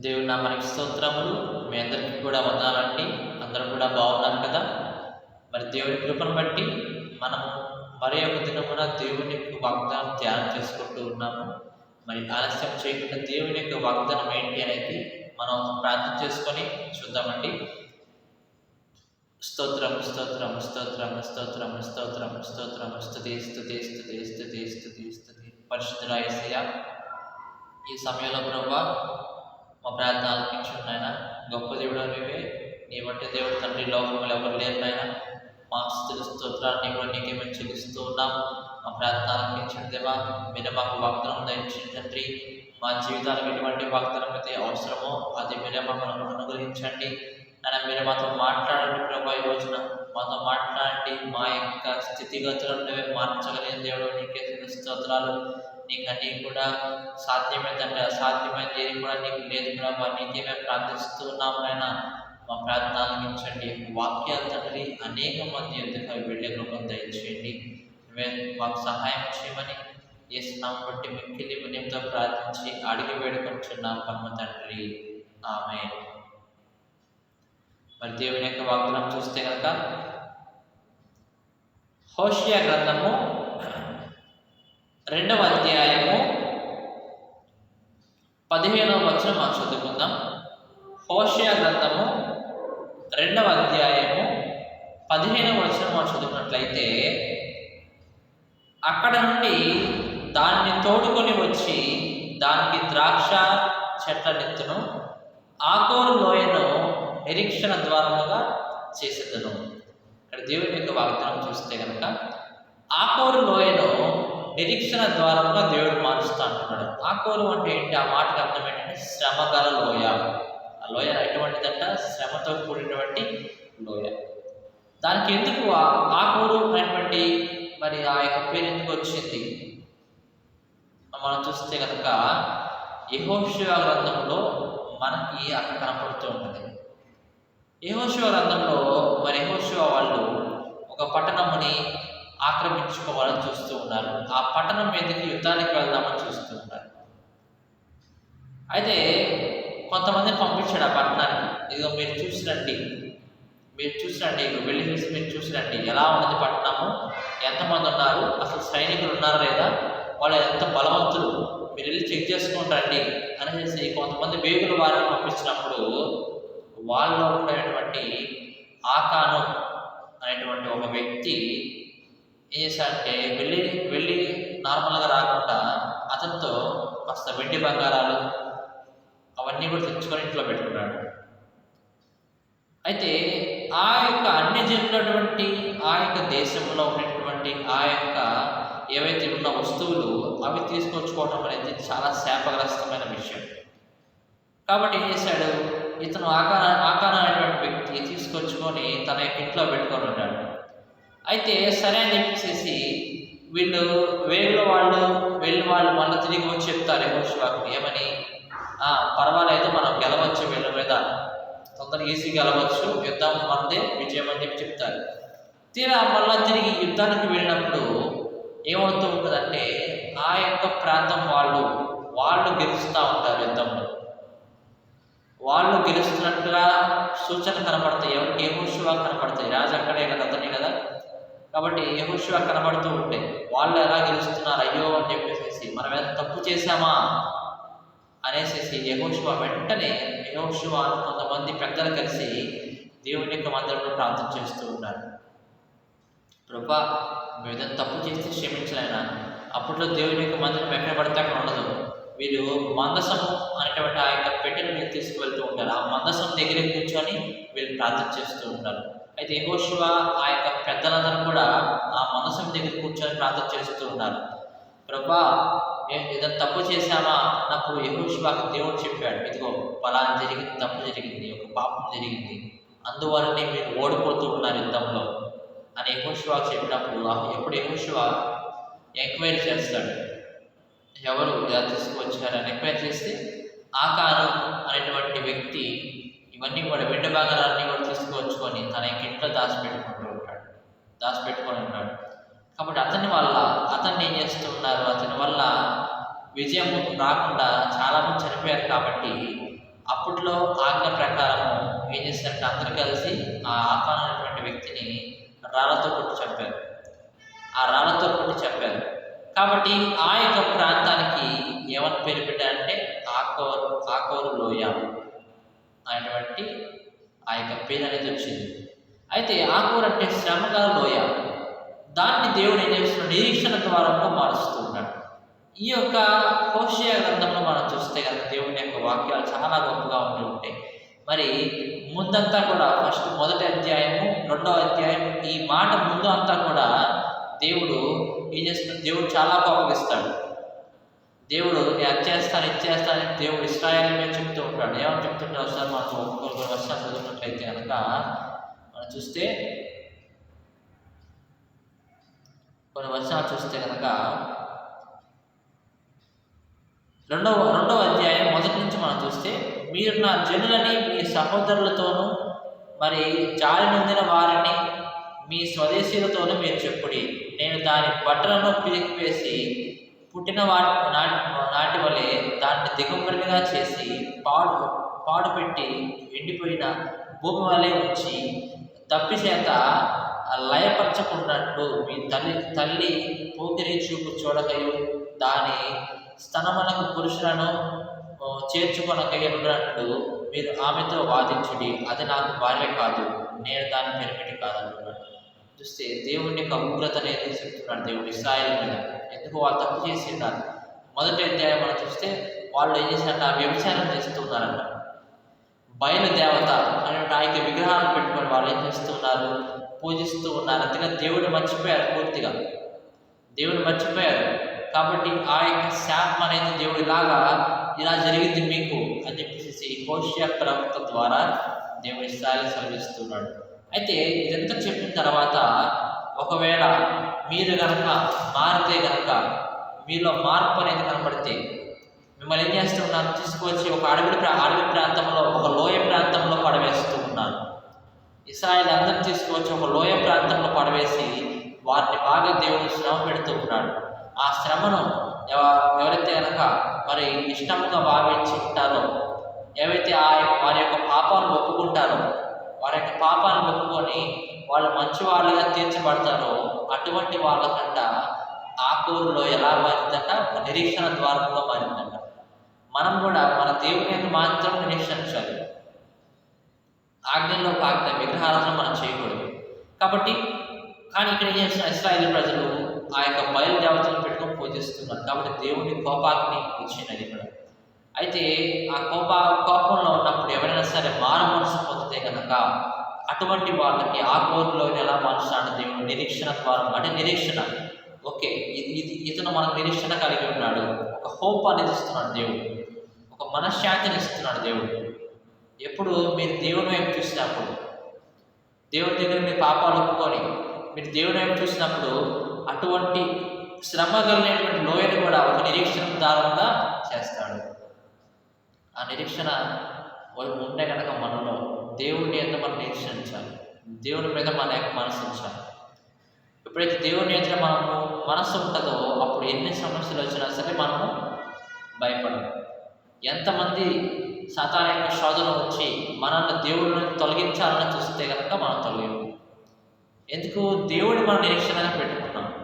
దేవుని మనకి స్తోత్రములు. మీ అందరికీ కూడా వందాలండి. అందరూ కూడా బాగున్నారు కదా? మరి దేవుని కృపను బట్టి మనము మరే ఒక దినమున దేవుని యొక్క వాగ్దానం ధ్యానం చేసుకుంటూ ఉన్నాము. మరి ఆలస్యం చేయకుండా దేవుని యొక్క వాగ్దానం ఏంటి అనేది మనం ప్రార్థన చేసుకొని చూద్దామండి. స్తోత్రం స్తోత్రం స్తోత్రం స్తోత్రం స్తోత్రం స్తోత్రం స్తుతి స్తుతి స్తుతి స్తుతి స్తుతి స్తుతి. పరిశుద్ధరాయసయ్య ఈ సమయంలో ప్రభావ మా ప్రార్థన ఆలకించండి నాయన. గొప్ప దేవుడు నీవే నీ వంటి దేవుడు తండ్రి లోకంలో ఎవరు లేరు నాయన. మా స్థితి స్తోత్రాన్ని కూడా నీకే మేము చెల్లిస్తూ ఉన్నాం మా ప్రార్థన ఆలకించండి దేవా. మీరు మాకు వాగ్దానం దయచేయండి తండ్రి. మా జీవితాలకు ఎటువంటి వాగ్దానం అయితే అవసరమో అది మీరే మమ్మల్ని అనుగ్రహించండి. ఆయన మీరు మాతో మాట్లాడండి ప్రభా ఈ రోజున. మాతో మాట్లాడండి. మా యొక్క స్థితిగతులను మార్చగలిగిన దేవుడు నీకే స్తోత్రాలు. నీకు అన్నీ కూడా సాధ్యమైందంటే అసాధ్యమైనది ఏది కూడా నీకు లేదు ప్రభా. నీకే మేము ప్రార్థిస్తూ ఉన్నాము నాయన. మా ప్రార్థన ఆలకించండి వాక్యాలు తండ్రి అనేక మంది ఎదుగు అవి వెళ్ళే కృపను దయచేయండి. మాకు సహాయం చేయమని చేస్తున్నాం బట్టి మిక్కిలి వినయంతో ప్రార్థించి అడిగి వేడుకొంటున్నాం పరమ తండ్రి. ఆమె మరి దేవుని యొక్క వాగ్దానం చూస్తే కనుక హోషియా గ్రంథము రెండవ అధ్యాయము పదిహేనవ వచనం మనం చదువుకుందాం. హోషియా గ్రంథము రెండవ అధ్యాయము పదిహేనవ వచనం మనం చదువుకున్నట్లయితే అక్కడ నుండి దాన్ని తోడుకొని వచ్చి దానికి ద్రాక్ష చెట్ల నెత్తును ఆకోరు లోయను నిరీక్షణ ద్వారముగా చేసేదను. ఇక్కడ దేవుని యొక్క వాగ్దానం చూస్తే కనుక ఆకోరు లోయను నిరీక్షణ ద్వారంగా దేవుడు మారుస్తా అంటున్నాడు. ఆకోరు అంటే ఏంటి? ఆ మాటకు అర్థం ఏంటంటే శ్రమగల లోయ. ఆ లోయ ఎటువంటిదంట? శ్రమతో కూడినటువంటి లోయ. దానికి ఎందుకు ఆ- అనేటువంటి మరి ఆ యొక్క పేరు ఎందుకు వచ్చింది? మనం చూస్తే కనుక యహోశివ గ్రంథంలో మనకి అక్కడ కనపడుతూ ఉంటుంది యహోశివ గ్రంథంలో మరి యహోశివ వాళ్ళు ఒక పట్టణముని ఆక్రమించుకోవాలని చూస్తూ ఉన్నారు. ఆ పట్టణం మీదకి యుద్ధానికి వెళ్దామని చూస్తూ ఉన్నారు. అయితే కొంతమందిని పంపించాడు ఆ పట్టణానికి. ఇదిగో మీరు చూసి రండి మీరు చూసి రండి ఇక వెళ్ళి చూసి మీరు చూసి రండి ఎలా ఉన్నది పట్టణము? ఎంతమంది ఉన్నారు? అసలు సైనికులు ఉన్నారా లేదా? వాళ్ళు ఎంత బలవంతులు? మీరు వెళ్ళి చెక్ చేసుకుంటారండి రండి అనేసి కొంతమంది వేగుల వారిని పంపించినప్పుడు వాళ్ళలో ఉండేటువంటి ఆకాను అనేటువంటి ఒక వ్యక్తి ఏం వెళ్ళి వెళ్ళి నార్మల్గా రాకుండా అతనితో కాస్త వెండి బంగారాలు అవన్నీ కూడా తెచ్చుకొని ఇంట్లో పెట్టుకున్నాడు. అయితే ఆ యొక్క అన్ని జనులటువంటి ఆ యొక్క దేశంలో ఉన్నటువంటి ఆ యొక్క ఏవైతే ఉన్న వస్తువులు అవి తీసుకొచ్చుకోవడం అనేది చాలా శాపగ్రస్తమైన విషయం. కాబట్టి ఏం చేశాడు? ఇతను ఆకాన ఆకాన అనేటువంటి వ్యక్తి తీసుకొచ్చుకొని తన యొక్క ఇంట్లో పెట్టుకొని ఉన్నాడు. అయితే సరే అని చెప్పేసి వీళ్ళు వేగుల వాళ్ళు వెళ్ళి వాళ్ళు మళ్ళీ తిరిగి వచ్చి చెప్తారు యహోషువాకు ఏమని? "ఆ, పర్వాలేదు మనం గెలవచ్చు వీళ్ళ మీద. తొందరగా ఈజీ గెలవచ్చు యుద్ధం మనదే విజయం అని చెప్పి చెప్తారు. తీరా మళ్ళా తిరిగి యుద్ధానికి వెళ్ళినప్పుడు ఏమవుతూ ఉంటుందంటే ఆ యొక్క ప్రాంతం వాళ్ళు వాళ్ళు గెలుస్తూ ఉంటారు యుద్ధంలో. వాళ్ళు గెలుస్తున్నట్టుగా సూచన కనపడతాయి. ఎవరికి యహోషువా కనపడతాయి? రాజు అక్కడే కదా కాబట్టి యహోషువా కనబడుతూ ఉంటే వాళ్ళు ఎలా గెలుస్తున్నారు? అయ్యో అని చెప్పేసి మనం ఏదైనా తప్పు చేశామా? అనేసి యహోషువా వెంటనే యహోషువా కొంతమంది పెద్దలు కలిసి దేవుని యొక్క మందిరంలో ప్రార్థన చేస్తూ ఉన్నారు. ప్రభా మేము ఏదైనా తప్పు చేస్తే క్షమించలేనా? అప్పట్లో దేవుని యొక్క మందిరం ఎక్కడ పడితే అక్కడ ఉండదు. వీళ్ళు మందసం అనేటువంటి ఆ యొక్క పెట్టెను వీళ్ళు తీసుకువెళ్తూ ఉంటారు. ఆ మందసం దగ్గరే కూర్చొని వీళ్ళు ప్రార్థన చేస్తూ ఉంటారు. అయితే యహోశివ ఆ యొక్క పెద్దలందరూ కూడా ఆ మనసు దగ్గర కూర్చొని ప్రార్థన చేస్తూ ఉన్నారు. ప్రభా మేము ఏదైనా తప్పు చేశామా నాకు యహోశివాకి దేవుడు చెప్పాడు. ఇదిగో ఫలాన్ని జరిగింది తప్పు జరిగింది ఒక పాపం జరిగింది. అందువలనే మీరు ఓడిపోతూ ఉన్నారు యుద్ధంలో అని యహోశివాకు చెప్పినప్పుడు ఎప్పుడు యహోశివ ఎంక్వైరీ చేస్తాడు. ఎవరు ఇలా తీసుకువచ్చారని ఎంక్వైరీ చేస్తే ఆకారం అనేటువంటి వ్యక్తి ఇవన్నీ కూడా వెండి భాగాలన్నీ కూడా తీసుకువచ్చుకొని తన యొక్క ఇంట్లో దాచిపెట్టుకుంటూ ఉంటాడు. దాచిపెట్టుకొని ఉంటాడు కాబట్టి అతని వల్ల అతన్ని ఏం చేస్తున్నారు అతని వల్ల విజయం రాకుండా చాలామంది చనిపోయారు కాబట్టి అప్పట్లో ఆజ్ఞ ప్రకారము ఏం చేశారంటే అందరూ కలిసి ఆ ఆకాన్ అనేటువంటి వ్యక్తిని రాళ్ళతో కొట్టి చంపారు. ఆ రాళ్ళతో కొట్టి చంపారు. కాబట్టి ఆ యొక్క ప్రాంతానికి ఏమని పేరు పెట్టారంటే ఆకోరు ఆకోరు లోయ. అనేటువంటి ఆ యొక్క పేరు అనేది వచ్చింది. అయితే ఆకూర అంటే శ్రమగల లోయ. దాన్ని దేవుడు ఏం చేస్తున్నాడు? నిరీక్షణ ద్వారంలో మారుస్తూ ఉన్నాడు ఈ యొక్క హోషయ గ్రంథంలో మనం చూస్తే కనుక దేవుని యొక్క వాక్యాలు చాలా గొప్పగా ఉంటూ ఉంటాయి. మరి ముందంతా కూడా ఫస్ట్ మొదటి అధ్యాయము రెండవ అధ్యాయం ఈ మాట ముందు అంతా కూడా దేవుడు ఏం చేస్తున్నాడు? దేవుడు చాలా కోపగిస్తాడు దేవుడు నేను అది చేస్తాను ఇది చేస్తాను అని దేవుడు ఇస్రాయల్ మీద చెప్తూ ఉంటాడు. ఏమని చెప్తుంటే ఒకసారి మనం ఒక్కొక్క వర్షాలు చదువుకున్నట్లయితే కనుక మనం చూస్తే కొన్ని వర్షాలు చూస్తే కనుక రెండవ రెండవ అధ్యాయం మొదటి నుంచి మనం చూస్తే మీరు నా జనులని మీ సహోదరులతోనూ మరి జాలి నొందిన వారిని మీ స్వదేశీయులతోనూ మీరు చెప్పుడి. నేను దాని బట్టలను పిలిపివేసి పుట్టిన వాటి నాటి నాటి వలె దాన్ని దిగంబరిగా చేసి పాడు పాడు పెట్టి ఎండిపోయిన భూమి వలె ఉంచి తప్పి చేత లయపరచకున్నట్లు మీ తల్లి తల్లి పోకిరి చూపు చూడకయు దాని స్తనములకు పురుషులను ఆ, ఉన్నట్లు మీరు ఆమెతో వాదించుడి. అది నాకు భార్య కాదు నేను దాన్ని పెరిమిటి కాదనుకున్నాను. చూస్తే దేవుని యొక్క ఉగ్రత అనేది చెప్తున్నాడు దేవుడు ఇస్రాయల్ మీద. ఎందుకు వాళ్ళు తప్పు చేసి మొదటి అధ్యాయం మనం చూస్తే వాళ్ళు ఏం చేశారంట వ్యభిచారం చేస్తున్నారంట. బయలు దేవత అనే ఆ యొక్క విగ్రహాలను పెట్టుకొని వాళ్ళు ఏం చేస్తున్నారు? పూజిస్తూ ఉన్నారు. అంతగా దేవుడు మర్చిపోయారు పూర్తిగా. దేవుడు మర్చిపోయారు. కాబట్టి ఆ యొక్క శాపం అనేది దేవుడు ఇలాగా ఇలా జరిగింది మీకు అని చెప్పేసి కోశ్య ప్రవక్త ద్వారా దేవుడి స్థాయిలో సెలవిస్తున్నాడు. అయితే ఇదంతా చెప్పిన తర్వాత ఒకవేళ మీరు కనుక మారితే కనుక మీలో మార్పు అనేది కనపడితే మిమ్మల్ని ఏం చేస్తూ ఉన్నారు? తీసుకొచ్చి ఒక అడవి అడవి ప్రాంతంలో ఒక లోయ ప్రాంతంలో పడవేస్తూ ఉన్నారు. ఇసాయిలు అందరూ తీసుకువచ్చి ఒక లోయ ప్రాంతంలో పడవేసి వారిని బాగా దేవుడు శ్రమ పెడుతూ ఉన్నాడు. ఆ శ్రమను ఎవ- ఎవరైతే కనుక మరి ఇష్టంగా భావించి ఉంటారో ఏవైతే ఆ వారి యొక్క పాపాలను ఒప్పుకుంటారో వారి యొక్క పాపాలను ఒప్పుకొని వాళ్ళు మంచి వాళ్ళుగా తీర్చబడతారో అటువంటి వాళ్ళకంట ఆకూరులో ఎలా మారిందంట? ఒక నిరీక్షణ ద్వారంలో మారిందంట. మనం కూడా మన దేవుని మీద మాత్రం నిరీక్షించాలి. ఆజ్ఞల్లో ఆజ్ఞ విగ్రహాలను మనం చేయకూడదు. కాబట్టి కానీ ఇక్కడ ఏం చేసిన ఇస్రాయేల్ ప్రజలు ఆ యొక్క బయలు దేవతలను పెట్టుకొని పూజిస్తున్నారు. కాబట్టి దేవుని కోపాగ్ని వచ్చినది ఇక్కడ. అయితే ఆ కోప కోపంలో ఉన్నప్పుడు ఎవరైనా సరే మారు మనసు పొందితే కనుక అటువంటి వాళ్ళకి ఆ కోరిలో ఎలా మారుస్తాడు దేవుడు? నిరీక్షణ ద్వారా అంటే నిరీక్షణ. ఓకే ఇది ఇది ఇతను మనకు నిరీక్షణ కలిగి ఉన్నాడు. ఒక హోప్ అనేది ఇస్తున్నాడు దేవుడు. ఒక మనశ్శాంతిని ఇస్తున్నాడు దేవుడు. ఎప్పుడు మీరు దేవుని వైపు చూసినప్పుడు దేవుడి దగ్గర మీ పాపాలు ఒప్పుకొని మీరు దేవుని వైపు చూసినప్పుడు అటువంటి శ్రమ కలిగినటువంటి లోయను కూడా ఒక నిరీక్షణ దారుణంగా చేస్తాడు. ఆ నిరీక్షణ ఉంటే కనుక మనలో దేవుడిని ఎంత మనం నిరీక్షించాలి? దేవుని మీద మన యొక్క మనసు ఉంచాలి. ఎప్పుడైతే దేవుని ఎదుట మనము మనసు ఉంటుందో అప్పుడు ఎన్ని సమస్యలు వచ్చినా సరే మనము భయపడము. ఎంతమంది సాతాన యొక్క శోధన వచ్చి మనల్ని దేవుడిని తొలగించాలని చూస్తే కనుక మనం తొలగింపు. ఎందుకు? దేవుడిని మన నిరీక్షణగా పెట్టుకున్నాం.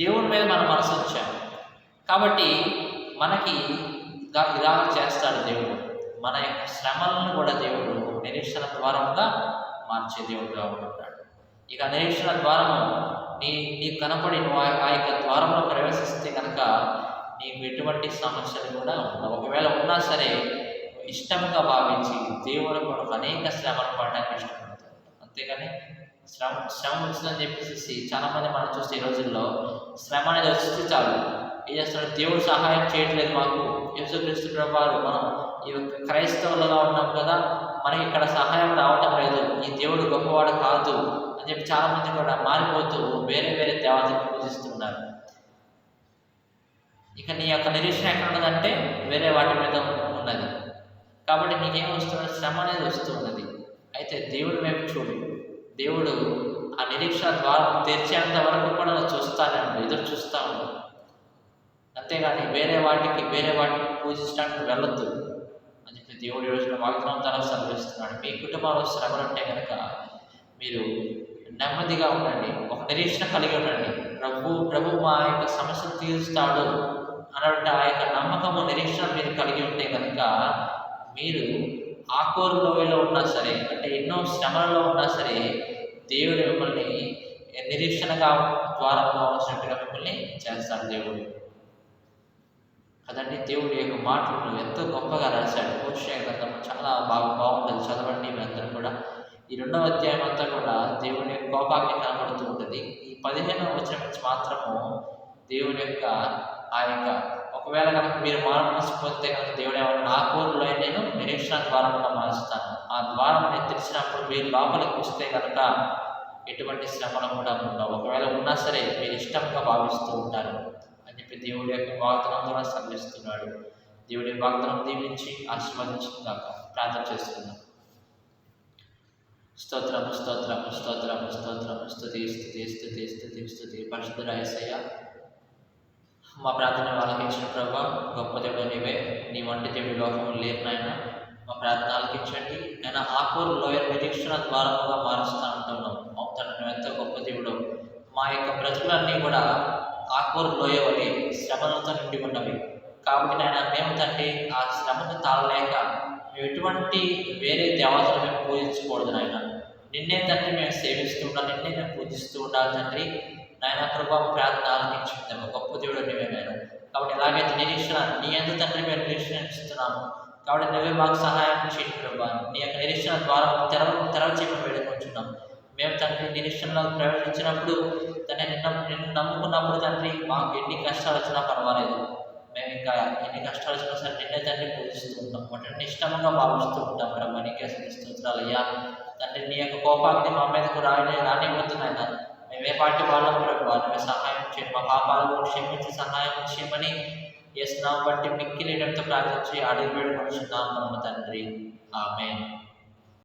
దేవుడి మీద మన మనసు వచ్చాం కాబట్టి మనకి ఇలా చేస్తాడు దేవుడు. మన యొక్క శ్రమలను కూడా దేవుడు నిరీక్షణ ద్వారంగా మార్చే దేవుడుగా ఉంటున్నాడు. ఇక నిరీక్షణ ద్వారము నీ నీకు కనపడి నువ్వు ఆ ఆ యొక్క ద్వారంలో ప్రవేశిస్తే కనుక నీకు ఎటువంటి సమస్యలు కూడా ఉండవు. ఒకవేళ ఉన్నా సరే ఇష్టంగా భావించి దేవుడు కొరకు అనేక శ్రమలు పడడానికి ఇష్టపడతాడు. అంతేగాని శ్రమ శ్రమ వచ్చిందని చెప్పేసి చాలామంది మనం చూస్తే ఈ రోజుల్లో శ్రమ అనేది వస్తే చాలు. ఏం చేస్తున్నాడు దేవుడు సహాయం చేయట్లేదు మాకు. యేసుక్రీస్తు ప్రభావాలు మనం ఈ యొక్క క్రైస్తవులుగా ఉన్నాం కదా మనకి ఇక్కడ సహాయం రావటం లేదు. ఈ దేవుడు గొప్పవాడు కాదు అని చెప్పి చాలామంది కూడా మారిపోతూ వేరే వేరే దేవతలను పూజిస్తున్నారు. ఇక నీ యొక్క నిరీక్షణ ఎక్కడ ఉన్నదంటే వేరే వాటి మీద ఉన్నది. కాబట్టి నీకేం వస్తున్నది శ్రమ అనేది వస్తూ ఉన్నది. అయితే దేవుడి వైపు చూడు. దేవుడు ఆ నిరీక్షణ ద్వారా తెరిచేంత వరకు కూడా చూస్తానండి చూస్తానే ఎదురు చూస్తా ఉన్నాడు అంతేగాని వేరే వాటికి వేరే వాటికి పూజించడానికి వెళ్ళొద్దు అని చెప్పి దేవుడి రోజున వాగ్దానం ద్వారా సెలవిస్తున్నాడు. మీ కుటుంబంలో శ్రమలు ఉంటే కనుక మీరు నెమ్మదిగా ఉండండి ఒక నిరీక్షణ కలిగి ఉండండి. ప్రభు ప్రభు మా యొక్క సమస్యను తీరుస్తాడు అన్నటువంటి ఆ యొక్క నమ్మకము నిరీక్షణ మీరు కలిగి ఉంటే కనుక మీరు ఆకోరు లోయలో ఉన్నా సరే అంటే ఎన్నో శ్రమలలో ఉన్నా సరే దేవుడు మిమ్మల్ని నిరీక్షణగా ద్వారంలో ఉన్నట్టుగా మిమ్మల్ని చేస్తాడు దేవుడు. కదండి దేవుడి యొక్క మాటలను ఎంతో గొప్పగా రాశాడు. పోషయ గ్రంథం చాలా బాగా బాగుంటుంది. చదవండి మీ అందరూ కూడా. ఈ రెండవ అధ్యాయం అంతా కూడా దేవుని యొక్క కోపాగ్ని కనబడుతూ ఉంటుంది. ఈ పదిహేనవ వచనం నుంచి మాత్రము దేవుని యొక్క ఆ యొక్క ఒకవేళ కనుక మీరు మారు మనసు పొందితే కనుక దేవుడు ఏమన్నా నా కోరులో నేను నిరీక్షణ ద్వారంగా మారుస్తాను. ఆ ద్వారం నేను తెరిచినప్పుడు మీరు లోపలికి వస్తే కనుక ఎటువంటి శ్రమలు కూడా ఉండవు. ఒకవేళ ఉన్నా సరే మీరు ఇష్టంగా భావిస్తూ ఉంటారు. అని చెప్పి దేవుడి యొక్క వాగ్దానం ద్వారా సంధిస్తున్నాడు దేవుడి వాగ్దానం దీవించి ఆశీర్వదించుకుందాక ప్రార్థన చేస్తున్నాం. స్తోత్రము స్తోత్రము స్తోత్రము స్తోత్రము. స్థుతి స్థుతి స్థుతి స్థుతి స్థుతి పరిశుద్ధరాయసయ్య మా ప్రార్థన వాళ్ళకి ప్రభా గొప్ప దేవుడు నీవే. నీ వంటి దేవుడి లోకము లేరు నాయన. మా ప్రార్థన ఆలకించండి ఆయన ఆకూరు లోయర్ నిరీక్షణ ద్వారముగా మారుస్తూ ఉంటున్నాం అవుతాను నువ్వు ఎంత గొప్ప దేవుడు మా యొక్క ప్రజలన్నీ కూడా ఆకూరు లోయ వలె శ్రమలతో నిండి ఉన్నవి. కాబట్టి నాయన మేము తండ్రి ఆ శ్రమను తాళలేక మేము ఎటువంటి వేరే దేవతలు మేము పూజించకూడదు నాయన. నిన్నే తండ్రి మేము సేవిస్తూ ఉండాలి నిన్నే మేము పూజిస్తూ ఉండాలి తండ్రి. నాయన ప్రభావం ప్రార్థన ఆలకించుకుందాము గొప్ప దేవుడు నీవే నాయన. కాబట్టి ఎలాగైతే నిరీక్షణ నీ ఎందుకు తండ్రి మేము నిరీక్షణ ఇస్తున్నాము కాబట్టి నువ్వే మాకు సహాయం చేయండి ప్రభా నీ యొక్క నిరీక్షణ ద్వారా తెరవ తెరవ చేయమని వేడుకుంటున్నాం మేము తండ్రి నిరీక్షణలో ప్రవేశించినప్పుడు తండ్రి నిన్న నిన్ను నమ్ముకున్నప్పుడు తండ్రి మాకు ఎన్ని కష్టాలు వచ్చినా పర్వాలేదు. మేము ఇంకా ఎన్ని కష్టాలు వచ్చినా సరే నిన్నే తండ్రి పూజిస్తూ ఉంటాం. వాటిని ఇష్టంగా భావిస్తూ ఉంటాం. ప్రభా నీకే స్తోత్రాలు అయ్యా. తండ్రి నీ యొక్క కోపాన్ని మా మీదకు రాని రానివ్వద్దునాయన మేము ఏ పాటి వాళ్ళం ప్రభు. నువ్వు సహాయం చేయండి మా పాపాలను క్షమించి సహాయం చేయమని చేస్తున్నాం బట్టి మిక్కిలేటంతో ప్రార్థించి అడిగి వేడుకొచ్చున్నాం తండ్రి. ఆమె